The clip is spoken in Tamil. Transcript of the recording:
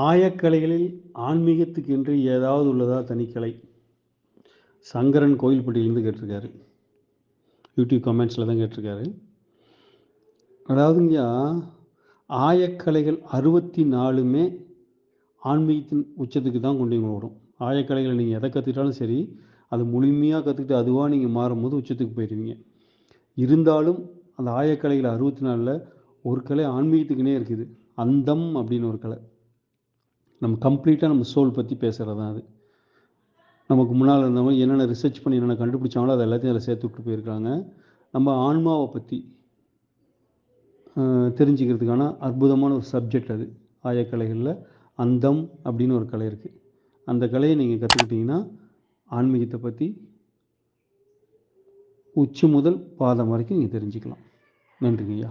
ஆயக்கலைகளில் ஆன்மீகத்துக்கு என்று ஏதாவது உள்ளதா தனிக்கலை? சங்கரன் கோயில்பட்டியிலேருந்து கேட்டிருக்காரு. யூடியூப் கமெண்ட்ஸில் தான் கேட்டிருக்காரு. அதாவதுங்கய்யா ஆயக்கலைகள் அறுபத்தி நாலுமே ஆன்மீகத்தின் உச்சத்துக்கு தான் கொண்டு போய் விடும் ஆயக்கலைகளை நீங்கள் எதை கற்றுக்கிட்டாலும் சரி அது முழுமையாக கற்றுக்கிட்டு அதுவாக நீங்கள் மாறும்போது உச்சத்துக்கு போயிடுவீங்க. இருந்தாலும் அந்த ஆயக்கலைகள் அறுபத்தி நாலில் ஒரு கலை ஆன்மீகத்துக்குனே இருக்குது. அந்தம் அப்படின்னு ஒரு கலை. நம்ம கம்ப்ளீட்டாக நம்ம சோல் பற்றி பேசுகிறது தான் அது. நமக்கு முன்னால் இருந்தவங்க என்னென்ன ரிசர்ச் பண்ணி என்னென்ன கண்டுபிடிச்சாங்களோ அதை எல்லாத்தையும் அதில் சேர்த்து விட்டு போயிருக்காங்க. நம்ம ஆன்மாவை பற்றி தெரிஞ்சுக்கிறதுக்கான அற்புதமான ஒரு சப்ஜெக்ட் அது. ஆயக்கலைகளில் அந்தம் அப்படின்னு ஒரு கலை இருக்குது அந்த கலையை நீங்கள் கற்றுக்கிட்டிங்கன்னா ஆன்மீகத்தை பற்றி உச்சி முதல் பாதம் வரைக்கும் நீங்கள் தெரிஞ்சுக்கலாம். நன்றிங்கய்யா